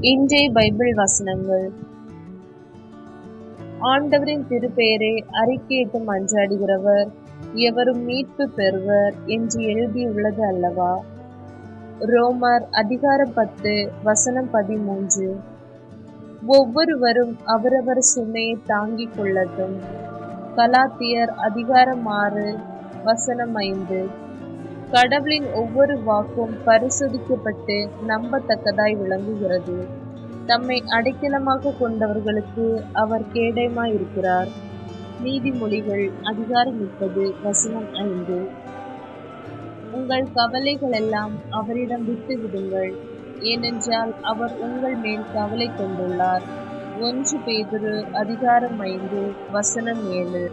இன்றைய பைபிள் வசனங்கள். ஆண்டவரின் திருப்பெயரை அறிக்கையிட்டு மன்றாடுகிறவர். எவரும் மீட்பு பெறுவர் என்று எழுதியுள்ளது அல்லவா? ரோமர் அதிகாரம் பத்து வசனம் பதிமூன்று. ஒவ்வொருவரும் அவரவர் சுமையை தாங்கிக் கொள்ளட்டும். கலாத்தியர் அதிகாரம் ஆறு வசனம் ஐந்து. கடவுளின் ஒவ்வொரு வாக்கும் பரிசோதிக்கப்பட்டு நம்பத்தக்கதாய் விளங்குகிறது. தம்மை அடைக்கலமாக கொண்டவர்களுக்கு அவர் கேடயமாய் இருக்கிறார் நீதிமொழிகள் அதிகாரம் முப்பது வசனம் ஐந்து. உங்கள் கவலைகளெல்லாம் அவரிடம் விட்டு விடுங்கள் ஏனென்றால் அவர் உங்கள் மேல் கவலை கொண்டுள்ளார். ஒன்று பேதுரு அதிகாரம் ஐந்து வசனம் ஏழு.